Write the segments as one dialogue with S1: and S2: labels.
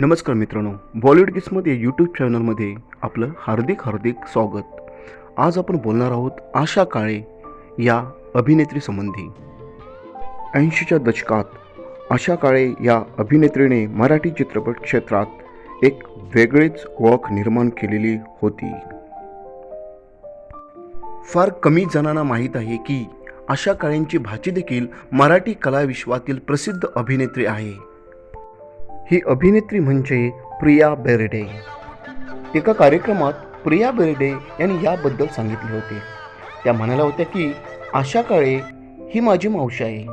S1: नमस्कार मित्रांनो बॉलिवूड किसमध्ये यूट्यूब चॅनलमध्ये आपलं हार्दिक हार्दिक स्वागत. आज आपण बोलणार आहोत आशा काळे या अभिनेत्रीसंबंधी ऐंशीच्या दशकात आशा काळे या अभिनेत्रीने मराठी चित्रपट क्षेत्रात एक वेगळीच ओळख निर्माण केलेली होती. फार कमी जणांना माहीत आहे की आशा काळेंची भाची देखील मराठी कलाविश्वातील प्रसिद्ध अभिनेत्री आहे. ही अभिनेत्री म्हणजे प्रिया बेर्डे. एका कार्यक्रमात प्रिया बेर्डे यांनी याबद्दल सांगितले होते. त्या म्हणाल्या होत्या की आशा काळे ही माझी मावशी आहे.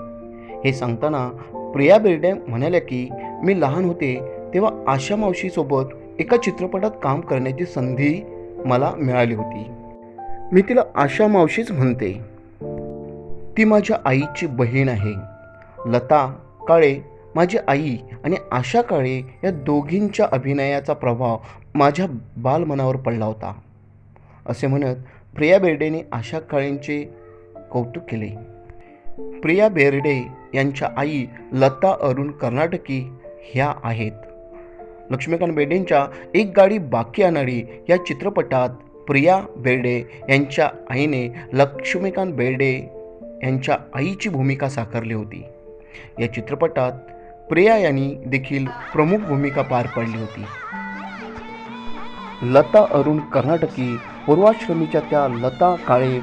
S1: हे सांगताना प्रिया बेर्डे म्हणाल्या की मी लहान होते तेव्हा आशा मावशीसोबत एका चित्रपटात काम करण्याची संधी मला मिळाली होती. मी तिला आशा मावशीच म्हणते. ती माझ्या आईची बहीण आहे. लता काळे माझी आई आणि आशा काळे या दोघींच्या अभिनयाचा प्रभाव माझ्या बालमनावर पडला होता. असे म्हणत प्रिया बेर्डेने आशा काळेंचे कौतुक केले. प्रिया बेर्डे यांच्या आई लता अरुण कर्नाटकी ह्या आहेत. लक्ष्मीकांत बेर्डेंच्या एक गाडी बाकी अनाडी या चित्रपटात प्रिया बेर्डे यांच्या आईने लक्ष्मीकांत बेर्डे यांच्या आईची भूमिका साकारली होती. या चित्रपटात प्रिया यांनी देखील प्रमुख भूमिका पार पाडली होती. लता अरुण कर्नाटकी पूर्वाश्रमीच्या त्या लता काळे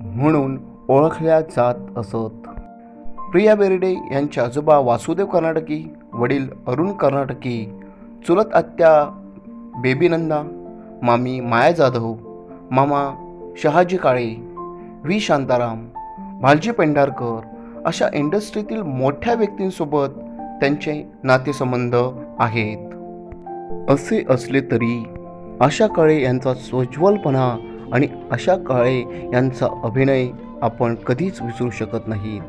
S1: म्हणून ओळखल्या जात असत. प्रिया बेर्डे यांचे आजोबा वासुदेव कर्नाटकी वडील अरुण कर्नाटकी चुलत आत्या बेबीनंदा मामी माया जाधव मामा शहाजी काळे व्ही. शांताराम भालजी पेंढारकर अशा इंडस्ट्रीतील मोठ्या व्यक्तींसोबत त्यांचे नातेसंबंध आहेत. असे असले तरी आशा काळे यांचा सोज्वलपणा आणि आशा काळे यांचा अभिनय आपण कधीच विसरू शकत नाही.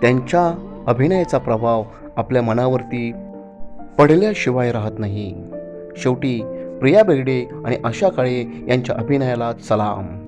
S1: त्यांच्या अभिनयाचा प्रभाव आपल्या मनावरती पडल्याशिवाय राहत नाही. शेवटी प्रिया बेर्डे आणि आशा काळे यांच्या अभिनयाला सलाम.